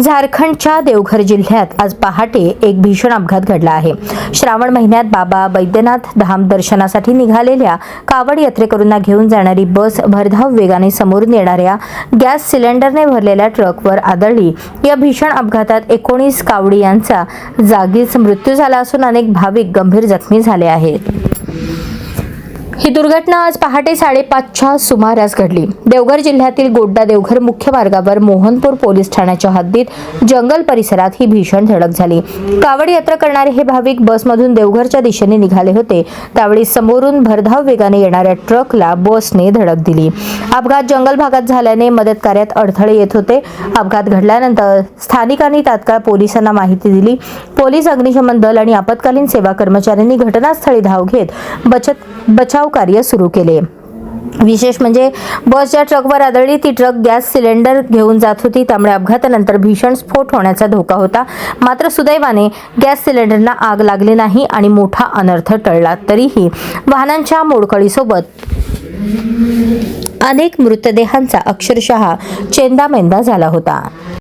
झारखंडच्या देवघर जिल्ह्यात आज पहाटे एक भीषण अपघात घडला आहे. श्रावण महिन्यात बाबा बैद्यनाथ धाम दर्शनासाठी निघालेल्या कावड यात्रेकरूंना घेऊन जाणारी बस भरधाव वेगाने समोरून येणाऱ्या गॅस सिलेंडरने भरलेल्या ट्रकवर आदळली. या भीषण अपघातात एकोणीस कावडी यांचा जागीच मृत्यू झाला असून अनेक भाविक गंभीर जखमी झाले आहेत. ही दुर्घटना आज पहाटे साडेपाचच्या सुमारास घडली. देवघर जिल्ह्यातील गोड्डा देवघर मुख्य मार्गावर मोहनपूर पोलीस ठाण्याच्या हद्दीत जंगल परिसरात ही भीषण धडक झाली. कावड यात्रा करणारे हे भाविक बसमधून देवघरच्या दिशेने निघाले होते. त्यावेळी समोरून भरधाव वेगाने येणाऱ्या ट्रकला बसने धडक दिली. अपघात जंगल भागात झाल्याने मदत कार्यात अडथळे येत होते. अपघात घडल्यानंतर स्थानिकांनी तात्काळ पोलिसांना माहिती दिली. पोलीस अग्निशमन दल आणि आपत्कालीन सेवा कर्मचाऱ्यांनी घटनास्थळी धाव घेत बचत बचाव कार्य सुरू केले. विशेष म्हणजे बस ज्या ट्रकवर आदळली ती ट्रक गॅस सिलेंडर घेऊन जात होती त्यामुळे अपघातानंतर भीषण स्फोट होण्याचा धोका होता. मात्र सुदैवाने गॅस सिलेंडरला आग लागली नाही आणि मोठा अनर्थ टळला. तरीही वाहनांच्या मोडकळीसोबत अनेक मृतदेहांचा अक्षरशः चेंदामेंदा झाला होता.